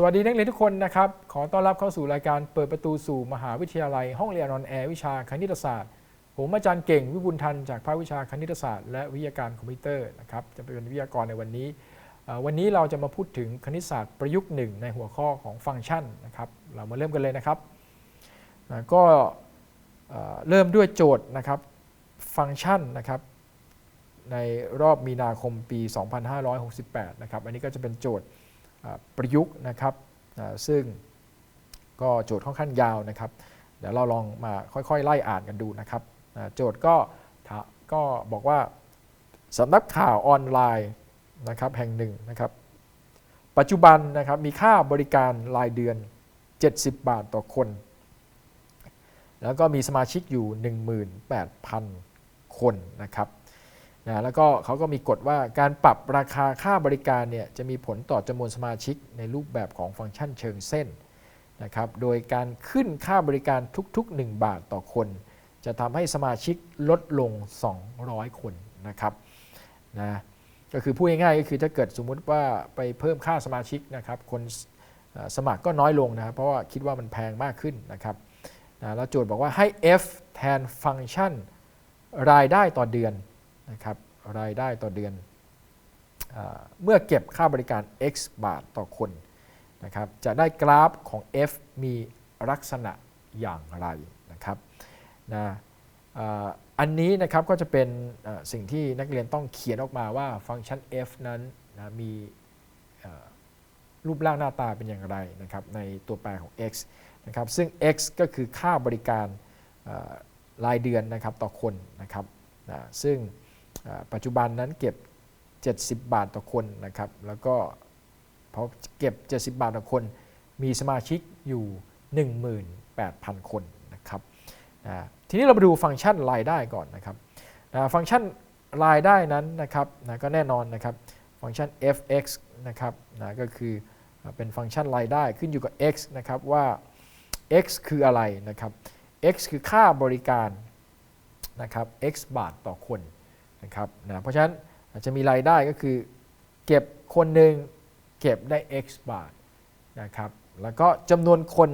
สวัสดีนักเรียนทุกคนนะครับ ขอต้อนรับเข้าสู่รายการเปิดประตูสู่มหาวิทยาลัย ห้องเรียนออนแอร์วิชาคณิตศาสตร์ผมอาจารย์เก่งวิบุญทันจากภาควิชาคณิตศาสตร์และวิทยาการคอมพิวเตอร์นะครับจะเป็นวิทยากรในวันนี้ วันนี้เราจะมาพูดถึงคณิตศาสตร์ประยุกต์หนึ่งในหัวข้อของฟังก์ชันนะครับเรามาเริ่มกันเลยนะครับก็เริ่มด้วยโจทย์นะครับฟังก์ชันนะครับในรอบมีนาคมปี 2568 นะครับอันนี้ก็จะเป็นโจทย์ ประยุกต์นะครับซึ่งก็โจทย์ค่อนข้างยาวนะครับ เดี๋ยวเราลองมาค่อยๆ ไล่อ่านกันดูนะครับโจทย์ก็ถาก็บอกว่าสำนักข่าวออนไลน์นะครับแห่งหนึ่งนะครับ ปัจจุบันนะครับมีค่าบริการรายเดือน 70 บาทต่อคน แล้วก็มีสมาชิกอยู่ 18,000 คนนะครับ นะแล้วก็เขาก็มีกฎว่าการปรับราคาค่าบริการเนี่ยจะมีผลต่อจำนวนสมาชิกในรูปแบบของฟังก์ชันเชิงเส้นนะครับโดยการขึ้นค่าบริการทุกๆ 1 บาทต่อคน จะทำให้สมาชิกลดลง 200 คนนะครับนะก็คือพูดง่ายๆก็คือถ้าเกิดสมมุติว่าไปเพิ่มค่าสมาชิกนะครับคนสมัครก็น้อยลงนะครับเพราะว่าคิดว่ามันแพงมากขึ้นนะครับนะแล้วโจทย์บอกว่าให้ f แทนฟังก์ชันรายได้ต่อเดือน นะครับรายได้ต่อเดือนอเมื่อเก็บค่าบริการ x บาทต่อคนนะครับจะได้กราฟของ f มีลักษณะอย่างไรนะครับนะอันนี้นะครับก็จะเป็นสิ่งที่นักเรียนต้องเขียนออกมาว่าฟังก์ชัน f นั้นนะมีรูปร่างหน้าตาเป็นอย่างไรนะครับในตัวแปรของ x นะครับซึ่ง x ก็คือค่าบริการรายเดือนนะครับต่อคนนะครับนะซึ่ง ปัจจุบันนั้นเก็บ 70 บาทต่อคนนะครับ แล้วก็พอเก็บ 70 บาทต่อคน มีสมาชิกอยู่ 18,000 คนนะครับทีนี้เรามาดูฟังก์ชันรายได้ก่อนนะครับฟังก์ชันรายได้นั้นนะครับนะก็แน่นอนนะครับฟังก์ชัน f(x) นะครับนะก็คือเป็นฟังก์ชันรายได้ขึ้นอยู่กับ x นะครับว่า x คืออะไรนะครับ x คือค่าบริการนะครับ x บาทต่อคน นะครับนะเพราะฉะนั้นอาจจะมีรายได้ก็คือ เก็บคนหนึ่งเก็บได้ x บาทนะครับแล้วก็จำนวนคน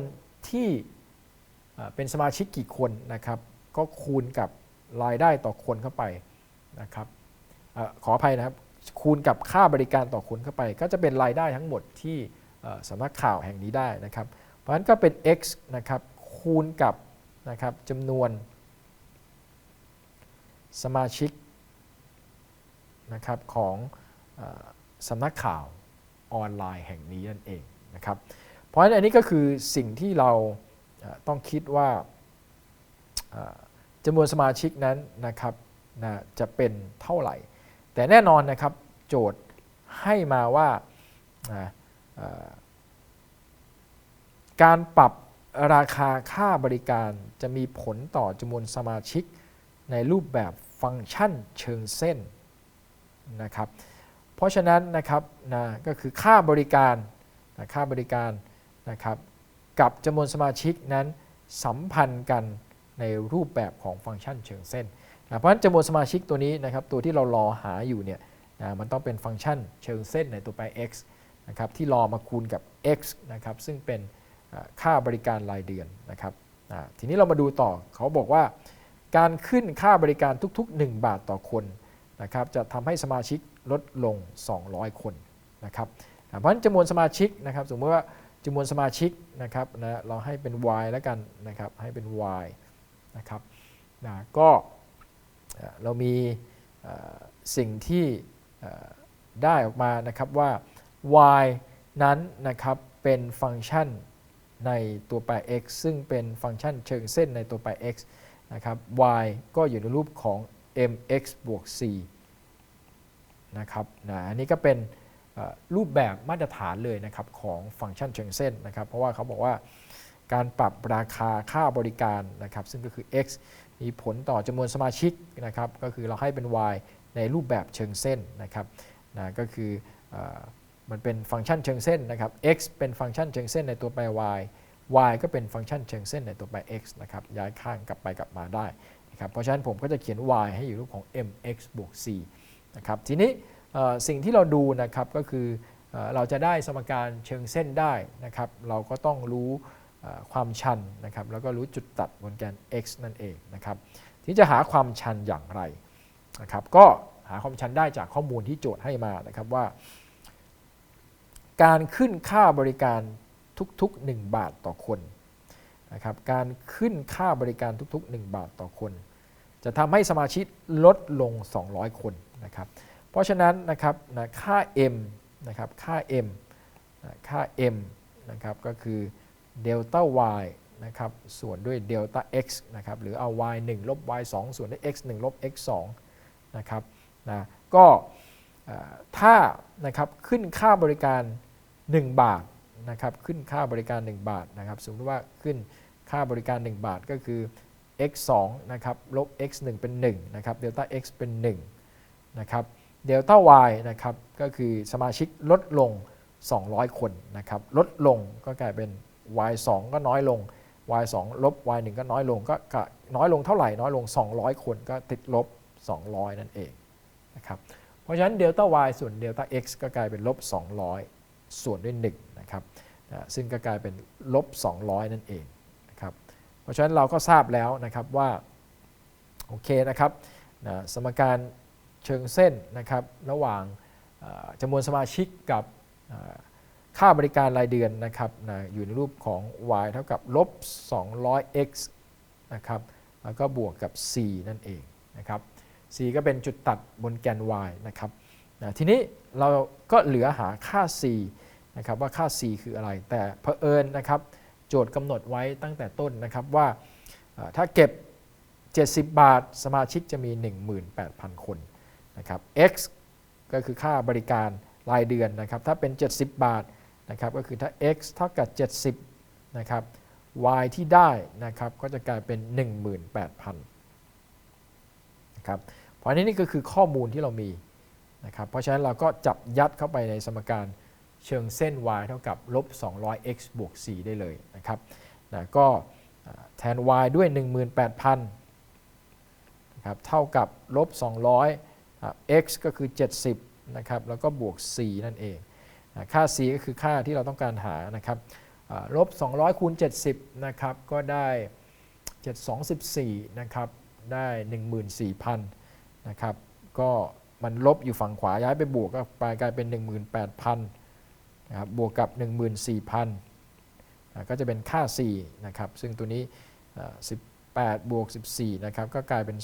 ที่เป็นสมาชิกกี่คนนะครับ ก็คูณกับรายได้ต่อคนเข้าไปนะครับอขออภัยนะครับคูณกับค่าบริการต่อคนเข้าไป ก็จะเป็นรายได้ทั้งหมดที่สำนักข่าวแห่งนี้ได้นะครับ เพราะฉะนั้นก็เป็น x นะครับคูณกับนะครับจำนวนสมาชิก นะครับของอสำนักข่าวออนไลน์แห่งนี้นั่นเองนะครับ เพราะฉะนั้นอันนี้ก็คือสิ่งที่เราต้องคิดว่าจำนวนสมาชิกนั้นนะครับนะจะเป็นเท่าไหร่ แต่แน่นอนนะครับโจทย์ให้มาว่าการปรับราคาค่าบริการจะมีผลต่อจำนวนสมาชิกในรูปแบบฟังก์ชันเชิงเส้น นะครับเพราะฉะนั้นนะครับนะก็คือค่าบริการนะค่าบริการนะครับกับจำนวนสมาชิกนั้นสัมพันธ์กันในรูปแบบของฟังก์ชันเชิงเส้นนะเพราะฉะนั้นจำนวนสมาชิกตัวนี้นะครับตัวที่เรารอหาอยู่เนี่ยนะมันต้องเป็นฟังก์ชันเชิงเส้นในตัวแปร x นะครับที่รอมาคูณกับ x นะครับซึ่งเป็นค่าบริการรายเดือนนะครับทีนี้เรามาดูต่อเขาบอกว่าการขึ้นค่าบริการทุกๆ 1 บาทต่อคน นะครับจะทำให้สมาชิกลดลง 200 คนนะครับเพราะฉะนั้นจำนวนสมาชิกนะครับสมมติว่าจำนวนสมาชิกนะครับนะเราให้เป็น y แล้วกันนะครับให้เป็น y นะครับนะก็เรามีสิ่งที่ได้ออกมานะครับว่า y นั้นนะครับเป็นฟังก์ชันในตัวแปร x ซึ่งเป็นฟังก์ชันเชิงเส้นในตัวแปร x นะครับ y ก็อยู่ในรูปของ mx บวก c นะครับนะอันนี้ก็เป็นรูปแบบมาตรฐานเลยนะครับของฟังก์ชันเชิงเส้นนะครับ เพราะว่าเขาบอกว่าการปรับราคาค่าบริการนะครับซึ่งก็คือ x มีผลต่อจำนวนสมาชิกนะครับก็คือเราให้เป็น y ในรูปแบบเชิงเส้นนะครับนะก็คือออมันเป็นฟังก์ชันเชิงเส้นนะครับ x เป็นฟังก์ชันเชิงเส้นในตัวแปร y y ก็เป็นฟังก์ชันเชิงเส้นในตัวแปร x นะครับย้ายข้างกลับไปกลับมาได้ นะครับเพราะฉะนั้นผมก็จะเขียน y ให้อยู่รูปของ mx บวก c นะครับทีนี้สิ่งที่เราดูนะครับก็คือเอเราจะได้สมการเชิงเส้นได้นะครับเราก็ต้องรู้ความชันนะครับแล้วก็รู้จุดตัดบนแกน x นั่นเองนะครับที่จะหาความชันอย่างไรนะครับก็หาความชันได้จากข้อมูลที่โจทย์ให้มานะครับว่า การขึ้นค่าบริการทุกๆ 1 บาทต่อคน นะครับการขึ้นค่าบริการทุก ๆ 1 บาทต่อคน จะทำให้สมาชิกลดลง 200 คนนะครับเพราะฉะนั้นนะครับนะค่า m นะครับค่า m นะค่า m นะครับก็คือเดลต้า y นะครับส่วนด้วยเดลต้า x นะครับหรือเอา y 1 ลบ y 2 ส่วนด้วย x 1 ลบ x 2นะครับนะก็ถ้านะครับขึ้นค่าบริการ 1 บาท นะครับขึ้นค่าบริการ 1 บาทนะครับสมมติว่าขึ้นค่าบริการ 1 บาทก็คือ x 2นะครับลบ x 1เป็น1นะครับเดลต้า x เป็น1นะครับเดลต้า y นะครับก็คือสมาชิกลดลง 200 คนนะครับลดลงก็กลายเป็น y 2ก็น้อยลง y 2ลบ y 1ก็น้อยลงก็น้อยลงเท่าไหร่น้อยลง 200 คนก็ติดลบ 200 นั่นเองนะครับเพราะฉะนั้นเดลต้า y ส่วนเดลต้า x ก็กลายเป็นลบ 200 ส่วนด้วย1นะครับซึ่งก็กลายเป็นลบ 200 นั่นเองนะครับเพราะฉะนั้นเราก็ทราบแล้วนะครับว่าโอเคนะครับนะสมการเชิงเส้นนะครับระหว่างจำนวนสมาชิกกับค่าบริการรายเดือนนะครับนะอยู่ในรูปของ y เท่ากับลบ 200x นะครับแล้วก็บวกกับ c นั่นเองนะครับ c ก็เป็นจุดตัดบนแกน y นะครับนะทีนี้เราก็เหลือหาค่า c นะครับว่าค่า c คืออะไร แต่เผอิญนะครับโจทย์กำหนดไว้ตั้งแต่ต้นนะครับว่าถ้าเก็บ 70 บาท สมาชิกจะมี 18,000 คนนะครับ x ก็คือค่าบริการรายเดือนนะครับถ้าเป็น 70 บาทนะครับก็คือถ้า x เท่ากับ 70นะครับ y ที่ได้นะครับก็จะกลายเป็น 18,000นะครับเพราะนั้นี่ก็คือข้อมูลที่เรามีนะครับเพราะฉะนั้นเราก็จับยัดเข้าไปในสมการ เชิงเส้น y เท่ากับลบ 200x บวก 4 ได้เลยนะครับนะก็แทน y ด้วย 18,000นะครับเท่ากับลบ 200อ่า x ก็คือ 70นะครับแล้วก็บวก 4 นั่นเองนะค่า c ก็คือค่าที่เราต้องการหานะครับลบ 200 คูณ 70นะครับก็ได้ 724นะครับได้ 14,000นะครับก็มันลบอยู่ฝั่งขวาย้ายไปบวกก็ไปกลายเป็น 18,000 นะครับบวกกับ 14,000อ่าก็จะเป็นค่า c นะครับซึ่งตัวนี้ 18 บวก 14นะครับก็กลายเป็น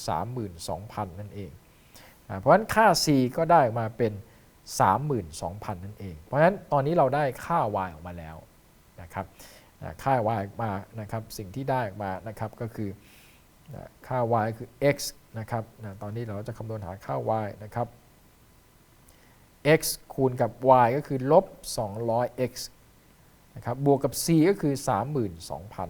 32,000 นั่นเองอ่าเพราะฉะนั้นค่า c ก็ได้ออกมาเป็น 32,000 นั่นเอง เพราะฉะนั้นตอนนี้เราได้ค่า y ออกมาแล้วนะครับค่า y ออกมานะครับสิ่งที่ได้ออกมานะครับก็คือค่า y คือ x นะครับนะตอนนี้เราจะคำนวณหาค่า y นะครับ x คูณกับ y ก็คือลบ 200x นะครับบวกกับ c ก็คือ 32,000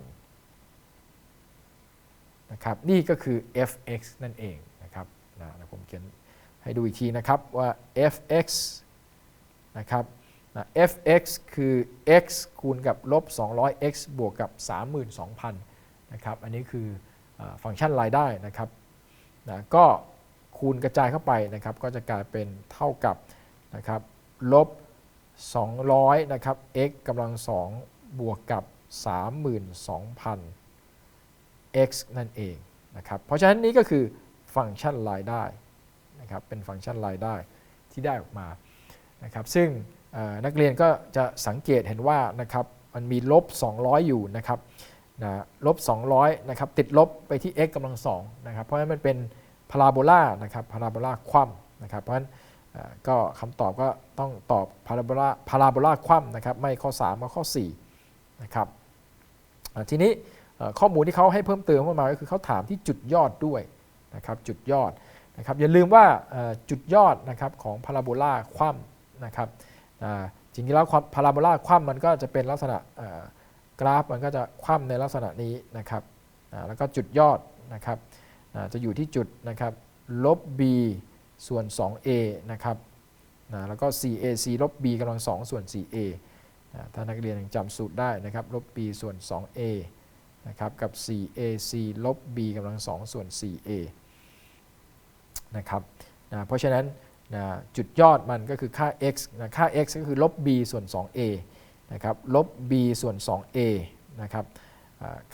นะครับนี่ก็คือ fx นั่นเองนะครับนะผมเขียนให้ดูอีกทีนะครับว่า fx นะครับนะ fx คือ x คูณกับลบ 200x บวกกับ 32,000นะครับอันนี้คืออฟังก์ชันรายได้นะครับนะก็คูณกระจายเข้าไปนะครับก็จะกลายเป็นเท่ากับ นะครับลบ 200 นะครับ x กำลัง 2 บวกกับ 32,000 x นั่นเองนะครับ เพราะฉะนั้นนี้ก็คือฟังก์ชันรายได้นะครับ เป็นฟังก์ชันรายได้ที่ได้ออกมานะครับ ซึ่งนักเรียนก็จะสังเกตเห็นว่านะครับ มันมีลบ 200 อยู่นะครับนะลบ 200 นะครับ ติดลบไปที่ x กำลัง2นะครับ เพราะฉะนั้นมันเป็นพาราโบลานะครับ พาราโบลาคว่ำนะครับ เพราะฉะนั้น ก็คำตอบก็ต้องตอบพาราโบลาพาราโบลาคว่ำนะครับไม่ข้อ3ก็ข้อ4นะครับทีนี้ข้อมูลที่เขาให้เพิ่มเติมเข้ามาก็คือเขาถามที่จุดยอดด้วยนะครับจุดยอดนะครับอย่าลืมว่าจุดยอดนะครับของพาราโบลาคว่ำนะครับจริงๆแล้วพาราโบลาคว่ำมันก็จะเป็นลักษณะกราฟมันก็จะคว่ำในลักษณะนี้นะครับแล้วก็จุดยอดนะครับจะอยู่ที่จุดนะครับลบ b ส่วน 2a นะครับนะแล้วก็ 4ac ลบ b กำลัง2ส่วน 4a นะถ้านักเรียนยังจำสูตรได้นะครับ ลบ b ส่วน 2a นะครับกับ 4ac ลบ b กำลัง2ส่วน 4a นะครับนะเพราะฉะนั้นนะจุดยอดมันก็คือค่า x นะค่า x ก็คือลบ b ส่วน 2a นะครับลบ b ส่วน 2a นะครับ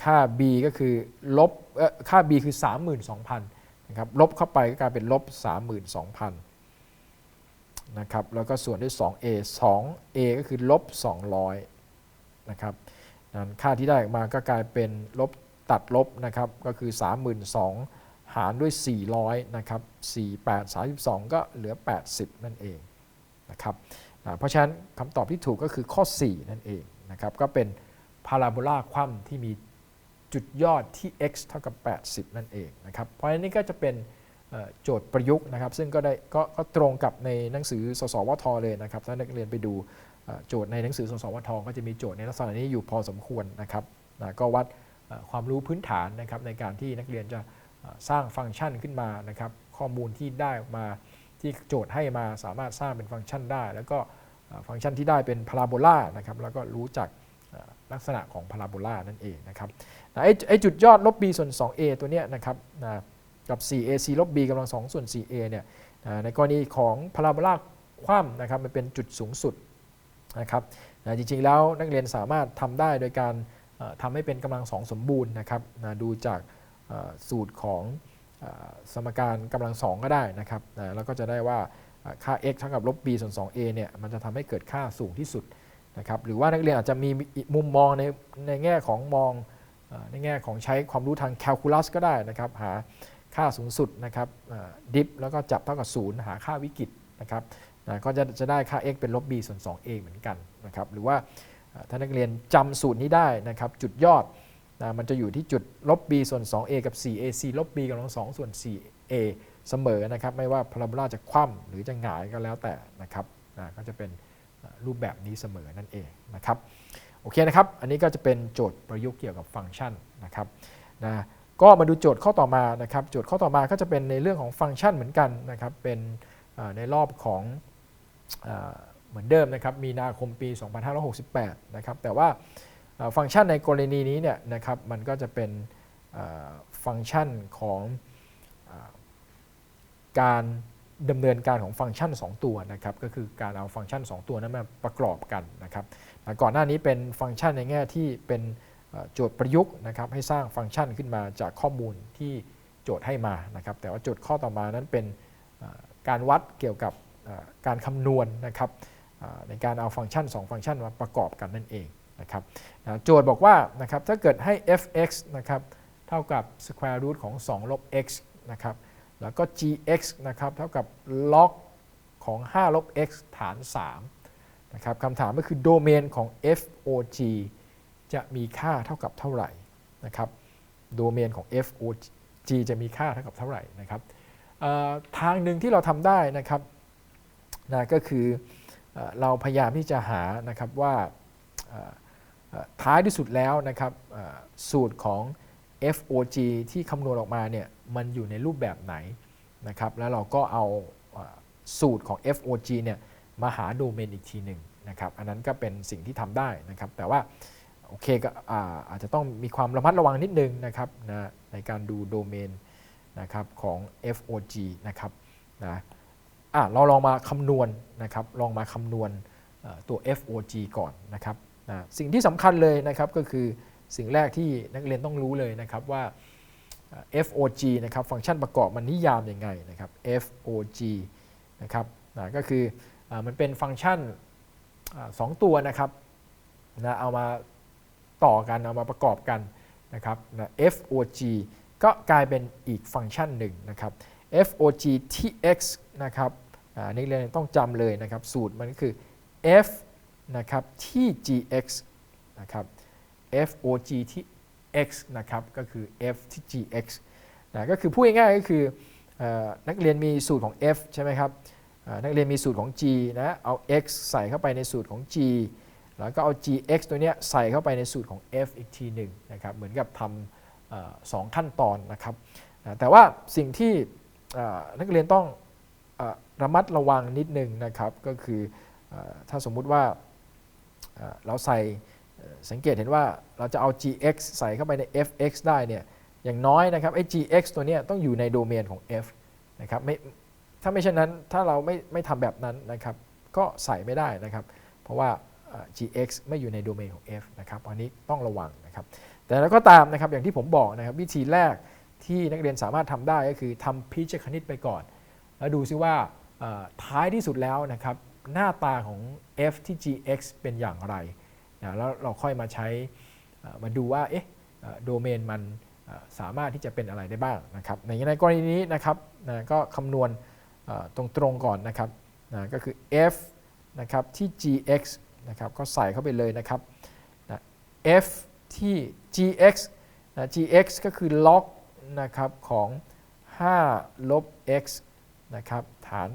ค่า b ก็คือลบค่า b คือ 32,000 นะครับลบเข้าไปก็กลายเป็นลบ 32,000นะครับแล้วก็ส่วนด้วย 2a 2a ก็คือลบ 200นะครับนั้นค่าที่ได้ออกมาก็กลายเป็นลบตัดลบนะครับก็คือ 32,000 หารด้วย 400นะครับ48 32 ก็เหลือ 80 นั่นเองนะครับเพราะฉะนั้นคำตอบที่ถูกก็คือข้อ 4 นั่นเองนะครับก็เป็นพาราโบลาคว่ำที่มี จุดยอดที่ x เท่ากับ 80 นั่นเองนะครับเพราะฉะนั้นนี่ก็จะเป็นโจทย์ประยุกต์นะครับ ซึ่งก็ได้ก็ก็ตรงกับในหนังสือสสวทเลยนะครับถ้านักเรียนไปดูโจทย์ในหนังสือสสวทก็จะมีโจทย์ในลักษณะนี้อยู่พอสมควรนะครับนะก็วัดความรู้พื้นฐานนะครับในการที่นักเรียนจะสร้างฟังก์ชันขึ้นมานะครับ ข้อมูลที่ได้มาที่โจทย์ให้มาสามารถสร้างเป็นฟังก์ชันได้ แล้วก็ฟังก์ชันที่ได้เป็นพาราโบลานะครับแล้วก็รู้จัก ลักษณะของพาราโบลานั่นเองนะครับนะไอ้ไอจุดยอดลบ b ส่วน 2a ตัวเนี้ยนะครับนะกับ 4ac ลบ b กำลัง2ส่วน 4a เนี่ยนะในกรณีของพาราโบลาคว่ำนะครับมันเป็นจุดสูงสุดนะครับนะจริงๆแล้วนักเรียนสามารถทำได้โดยการทำให้เป็นกำลังสองสมบูรณ์นะครับนะดูจากสูตรของอสมการกำลังสองก็ได้นะครับนะแล้วก็จะได้ว่าอ่าค่า x เท่ากับลบ b ส่วน 2a เนี่ยมันจะทำให้เกิดค่าสูงที่สุด นะครับหรือว่านักเรียนอาจจะมีมุมมองในในแง่ของมองในแง่ของใช้ความรู้ทางแคลคูลัสก็ได้นะครับหาค่าสูงสุดนะครับดิฟแล้วก็จับเท่ากับศูนย์หาค่าวิกฤตนะครับนะก็จะจะได้ค่า x เป็นลบ b ส่วน 2a เหมือนกันนะครับหรือว่าถ้านักเรียนจำสูตรนี้ได้นะครับจุดยอดนะมันจะอยู่ที่จุดลบ b ส่วน 2a กับ 4ac ลบ b กำลัง2ส่วน 4a เสมอนะครับไม่ว่าพาราโบลาจะคว่ำหรือจะหงายก็แล้วแต่นะครับนะก็จะเป็น รูปแบบนี้เสมอนั่นเองนะครับโอเคนะครับ อันนี้ก็จะเป็นโจทย์ประยุกต์เกี่ยวกับฟังก์ชันนะครับนะก็มาดูโจทย์ข้อต่อมานะครับ โจทย์ข้อต่อมาก็จะเป็นในเรื่องของฟังก์ชันเหมือนกันนะครับ เป็นในรอบของอเหมือนเดิมนะครับ มีนาคมปี 2568 นะครับ แต่ว่าฟังก์ชันในกรณีนี้เนี่ยนะครับ มันก็จะเป็นฟังก์ชันของอการ ดำเนินการของฟังก์ชัน 2 ตัวนะครับก็คือการเอาฟังก์ชัน 2 ตัวนั้นมาประกอบกันนะครับก่อนหน้านี้เป็นฟังก์ชันในแง่ที่เป็นโจทย์ประยุกต์นะครับให้สร้างฟังก์ชันขึ้นมาจากข้อมูลที่โจทย์ให้มานะครับแต่ว่าโจทย์ข้อต่อมานั้นเป็นการวัดเกี่ยวกับการคำนวณนะครับในการเอาฟังก์ชัน 2 ฟังก์ชันมาประกอบกันนั่นเองนะครับโจทย์บอกว่านะครับถ้าเกิดให้ f(x) นะครับเท่ากับ square root ของ2ลบ x นะครับ แล้วก็ gx นะครับเท่ากับ log ของ5ลบ x ฐาน3นะครับคำถามก็คือโดเมนของ fog จะมีค่าเท่ากับเท่าไหร่นะครับโดเมนของ fog จะมีค่าเท่ากับเท่าไหร่นะครับทางหนึ่งที่เราทำได้นะครับนะก็คือเอเราพยายามที่จะหานะครับว่าท้ายที่สุดแล้วนะครับสูตรของ FOG ที่คำนวณออกมาเนี่ย มันอยู่ในรูปแบบไหนนะครับ แล้วเราก็เอาสูตรของ FOG เนี่ยมาหาโดเมนอีกทีหนึ่งนะครับ อันนั้นก็เป็นสิ่งที่ทำได้นะครับ แต่ว่าโอเคก็อาอาจจะต้องมีความระมัดระวังนิดนึงนะครับนะในการดูโดเมนนะครับของ FOG นะครับนะะเราลองมาคำนวณนะครับ ลองมาคำนวณตัว FOG ก่อนนะครับนะสิ่งที่สำคัญเลยนะครับก็คือสิ่งแรกที่นักเรียนต้องรู้เลยนะครับว่า FOG นะครับฟังก์ชันประกอบมันนิยามยังไงนะครับ FOG นะครับนะก็คืออมันเป็นฟังก์ชันสองตัวนะครับนะเอามาต่อกันเอามาประกอบกันนะครับนะ FOG ก็กลายเป็นอีกฟังก์ชันหนึ่งนะครับ FOG TX นะครับอ่านักเรียนต้องจำเลยนะครับ สูตรมันก็คือ F นะครับที่ gx นะครับ fog ที่ x นะครับก็คือ f ที่ gx นะก็คือพูดง่ายๆก็คืออนักเรียนมีสูตรของ f ใช่ไหมครับนักเรียนมีสูตรของ g นะเอา x ใส่เข้าไปในสูตรของ g แล้วก็เอา gx ตัวเนี้ยใส่เข้าไปในสูตรของ f อีกทีหนึ่งนะครับเหมือนกับทำอสองขั้นตอนนะครับแต่ว่าสิ่งที่นักเรียนต้องอระมัดระวังนิดนึงนะครับก็คืออถ้าสมมุติว่าเราใส่ สังเกตเห็นว่าเราจะเอา gx ใส่เข้าไปใน fx ได้เนี่ยอย่างน้อยนะครับไอ้ gx ตัวนี้ต้องอยู่ในโดเมนของ f นะครับไม่ถ้าไม่เช่นนั้นถ้าเราไม่ไม่ทำแบบนั้นนะครับก็ใส่ไม่ได้นะครับ เพราะว่า gx ไม่อยู่ในโดเมนของ f นะครับอันนี้ต้องระวังนะครับ แต่แล้วก็ตามนะครับอย่างที่ผมบอกนะครับวิธีแรกที่นักเรียนสามารถทำได้ก็คือทำพิจคณิตไปก่อน แล้วดูซิว่าท้ายที่สุดแล้วนะครับหน้าตาของ f ที่ gx เป็นอย่างไร นะแล้วเราค่อยมาใช้มาดูว่าเอ๊ะโดเมนมันสามารถที่จะเป็นอะไรได้บ้างนะครับในในกรณีนี้นะครับนะก็คำนวณตรงๆก่อนนะครับนะก็คือ f นะครับที่ gx นะครับก็ใส่เข้าไปเลยนะครับนะ f ที่ gx นะ gx ก็คือล็อกนะครับของ5ลบ x นะครับฐาน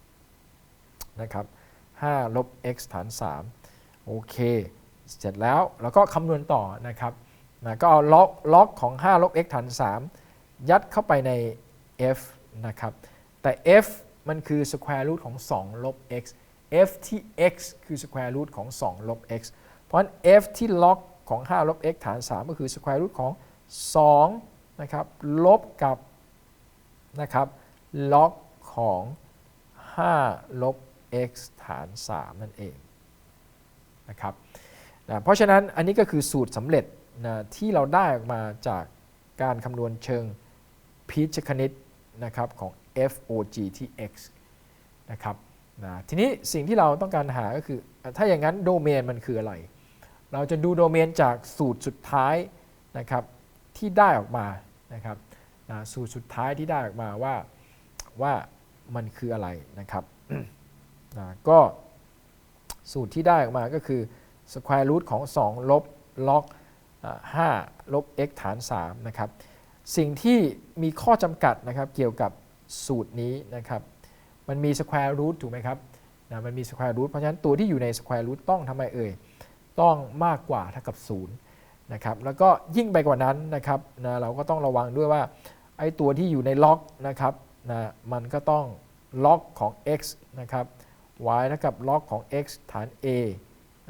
3นะครับ5ลบ x ฐาน 3 โอเค เสร็จแล้วเราก็คำนวณต่อนะครับนะก็เอาล็อกล็อกของ5ลบ x ฐาน 3 ยัดเข้าไปใน f นะครับ แต่ f มันคือ square root ของ 2 ลบ x f ที่ x คือ square root ของ 2 ลบ x เพราะฉะนั้น f ที่ล็อกของ 5 ลบ x ฐาน 3 ก็คือ square root ของ 2 นะครับ ลบกับนะครับล็อกของ 5 ลบ x ฐาน 3 นั่นเอง นะครับนะเพราะฉะนั้นอันนี้ก็คือสูตรสำเร็จนะที่เราได้ออกมาจากการคำนวณเชิงพีชคณิตนะครับของ FOG ที่ x นะครับนะทีนี้สิ่งที่เราต้องการหาก็คือ ถ้าอย่างนั้นโดเมนมันคืออะไร เราจะดูโดเมนจากสูตรสุดท้ายนะครับที่ได้ออกมานะครับนะสูตรสุดท้ายที่ได้ออกมาว่าว่ามันคืออะไรนะครับนะก็ สูตรที่ได้ออกมาก็คือ square root ของ 2 ลบล็อก5ลบ x ฐาน 3 นะครับ สิ่งที่มีข้อจำกัดนะครับเกี่ยวกับสูตรนี้นะครับ มันมี square root ถูกไหมครับนะมันมี square root เพราะฉะนั้นตัวที่อยู่ใน square root ต้องทำไมเอ่ย ต้องมากกว่าเท่ากับ0นะครับแล้วก็ยิ่งไปกว่านั้นนะครับนะเราก็ต้องระวังด้วยว่าไอ้ตัวที่อยู่ในล็อกนะครับนะมันก็ต้องล็อกของ x นะครับ y เท่ากับล็อกของ x ฐาน a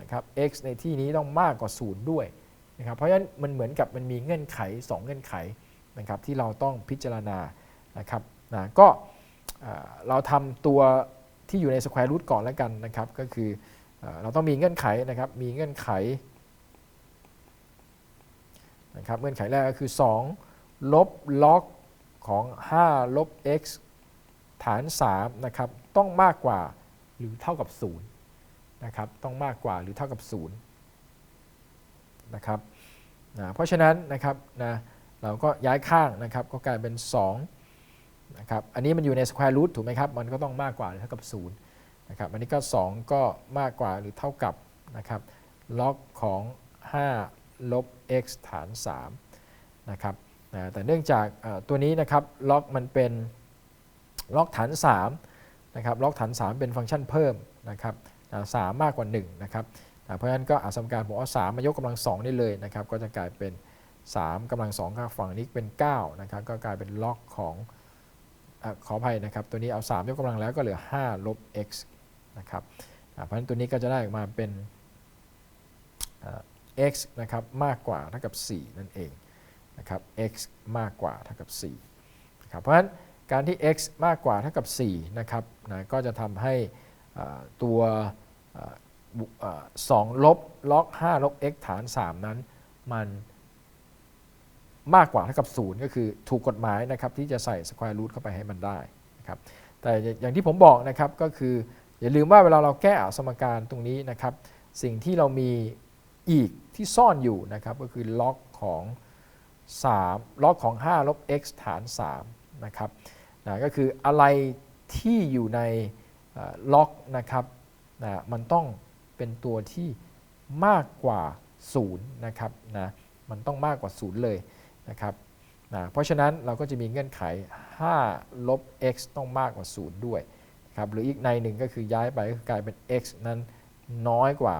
นะครับ x ในที่นี้ต้องมากกว่า 0 ด้วยนะครับเพราะฉะนั้นมันเหมือนกับมันมีเงื่อนไข 2 เงื่อนไขนะครับที่เราต้องพิจารณานะครับนะก็เราทำตัวที่อยู่ใน square root ก่อนแล้วกันนะครับก็คือเอ่อเราต้องมีเงื่อนไขนะครับมีเงื่อนไขนะครับเงื่อนไขแรกก็คือ 2 ลบล็อกของ 5 ลบ x ฐาน3นะครับต้องมากกว่า หรือเท่ากับ0นะครับต้องมากกว่าหรือเท่ากับ0นะครับนะเพราะฉะนั้นนะครับนะเราก็ย้ายข้างนะครับก็กลายเป็น2นะครับอันนี้มันอยู่ใน square root ถูกไหมครับมันก็ต้องมากกว่าหรือเท่ากับ0นะครับอันนี้ก็ 2 ก็มากกว่าหรือเท่ากับนะครับล็อกของ 5 ลบ x ฐาน3นะครับนะแต่เนื่องจากตัวนี้นะครับล็อกมันเป็นล็อกฐาน 3 นะครับล็อกฐาน 3 เป็นฟังก์ชันเพิ่มนะครับสามมากกว่า1นะครับเพราะฉะนั้นก็อาสมการผมเอา3มายกกำลัง2ได้เลยนะครับก็จะกลายเป็น 3กำลัง2ข้าฝั่งนี้เป็น9นะครับก็กลายเป็นล็อกของอขออภัยนะครับตัวนี้เอา 3 ยกกำลังแล้วก็เหลือ 5 ลบ x นะครับเพราะฉะนั้นตัวนี้ก็จะได้ออกมาเป็นอ่า x นะครับมากกว่าเท่ากับ 4 นั่นเองนะครับ x มากกว่าเท่ากับ4นะครับเพราะฉะนั้น การที่ x มากกว่าเท่ากับ4นะครับนะก็จะทำให้ตัว2ลบล็อก5ลบ x ฐาน 3 นั้นมันมากกว่าเท่ากับ 0 ก็คือถูกกฎหมายนะครับที่จะใส่ square root เข้าไปให้มันได้นะครับแต่อย่างที่ผมบอกนะครับก็คืออย่าลืมว่าเวลาเราแก้อสมการตรงนี้นะครับ สิ่งที่เรามีอีกที่ซ่อนอยู่นะครับก็คือล็อกของ 3 ล็อกของ 5 ลบ x ฐาน 3 นะครับ นะก็คืออะไรที่อยู่ในล็อกนะครับนะมันต้องเป็นตัวที่มากกว่า0นะครับนะมันต้องมากกว่า 0 เลยนะครับนะเพราะฉะนั้นเราก็จะมีเงื่อนไข5ลบ x ต้องมากกว่า 0 ด้วยครับหรืออีกในหนึ่งก็คือย้ายไปก็คือกลายเป็น x นั้นน้อยกว่า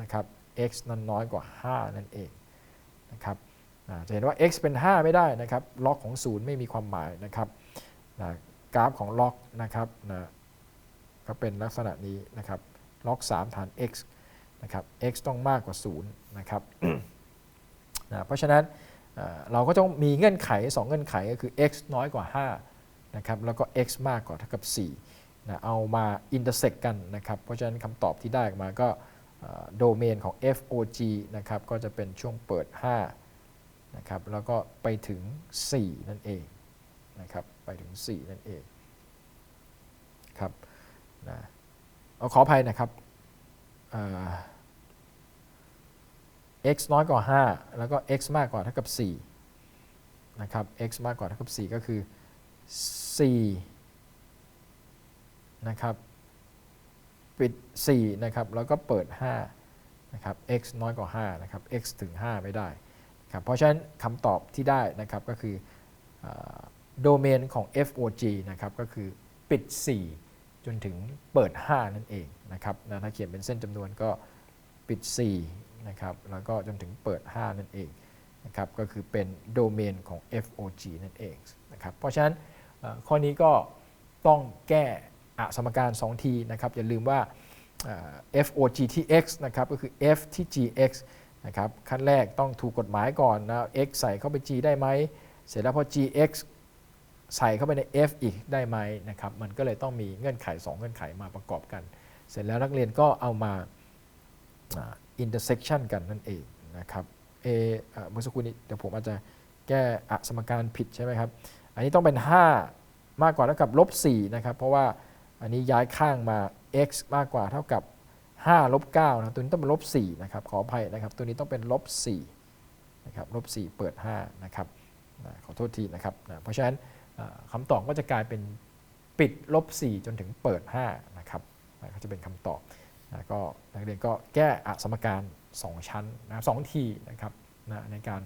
นะครับ x นั้นน้อยกว่า 5 นั่นเองนะครับนะจะเห็นว่า x เป็น 5 ไม่ได้นะครับล็อกของ 0 ไม่มีความหมายนะครับ นะกราฟของล็อกนะครับนะก็เป็นลักษณะนี้นะครับล็อก3ฐาน x นะครับ x ต้องมากกว่า0นะครับนะเพราะฉะนั้นเราก็ต้องมีเงื่อนไข 2 เงื่อนไขก็คือ x น้อยกว่านะครับแล้วก็ x มากกว่าเท่ากับ4นะเอามา intersect กันนะครับเพราะฉะนั้นคำตอบที่ได้ออกมาก็โดเมนของ FOG นะครับก็จะเป็นช่วงเปิด5นะครับแล้วก็ไปถึง 4 นั่นเอง นะครับไปถึง 4 นั่นเองครับนะเอาขออภัยนะครับอ่า x น้อยกว่า 5 แล้วก็ x มากกว่าเท่ากับ4นะครับ x มากกว่าเท่ากับ 4 ก็คือ4นะครับปิด4นะครับแล้วก็เปิด5นะครับ x น้อยกว่า5นะครับ x ถึง 5 ไม่ได้ครับเพราะฉะนั้นคำตอบที่ได้นะครับก็คือ โดเมนของ FOG นะครับก็คือปิด 4 จนถึงเปิด 5 นั่นเองนะครับนะถ้าเขียนเป็นเส้นจำนวนก็ปิด 4 นะครับ แล้วก็จนถึงเปิด 5 นั่นเองนะครับก็คือเป็นโดเมนของ FOG นั่นเองนะครับเพราะฉะนั้นข้อนี้ก็ต้องแก้อะสมการ2ทีนะครับอย่าลืมว่า FOG ที่ x นะครับก็คือ f ที่ gx นะครับขั้นแรกต้องถูกกฎหมายก่อนนะ x ใส่เข้าไป g ได้ไหม เสร็จแล้วพอ gx ใส่เข้าไปใน f อีกได้ไหมนะครับมันก็เลยต้องมีเงื่อนไข 2 เงื่อนไขมาประกอบกัน เสร็จแล้วนักเรียนก็เอามา intersection กันนั่นเองนะครับเอเมื่อสักครู่นี้เดี๋ยวผมอาจจะแก้อะสมการผิดใช่ไหมครับ อันนี้ต้องเป็น 5 มากกว่าเท่ากับลบ4นะครับ เพราะว่าอันนี้ย้ายข้างมา x มากกว่าเท่ากับ5ลบ9นะตัวนี้ต้องเป็นลบ4นะครับขออภัยนะครับตัวนี้ต้องเป็นลบ4นะครับลบ4เปิด5นะครับขอโทษทีนะครับนะเพราะฉะนั้น คำตอบก็จะกลายเป็นปิดลบ 4 จนถึงเปิด 5 นะครับก็จะเป็นคำตอบนะก็นักเรียนก็แก้อะสมการ 2 ชั้นนะสองทีนะครับนะในการ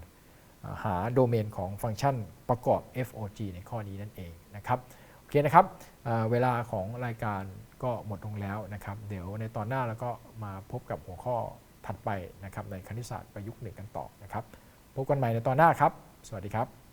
หาโดเมนของฟังก์ชันประกอบ FOG ในข้อนี้นั่นเองนะครับโอเคนะครับเวลาของรายการก็หมดลงแล้วนะครับ เดี๋ยวในตอนหน้าเราก็มาพบกับหัวข้อถัดไปนะครับในคณิตศาสตร์ประยุกต์หนึ่งกันต่อนะครับ พบกันใหม่ในตอนหน้าครับ สวัสดีครับ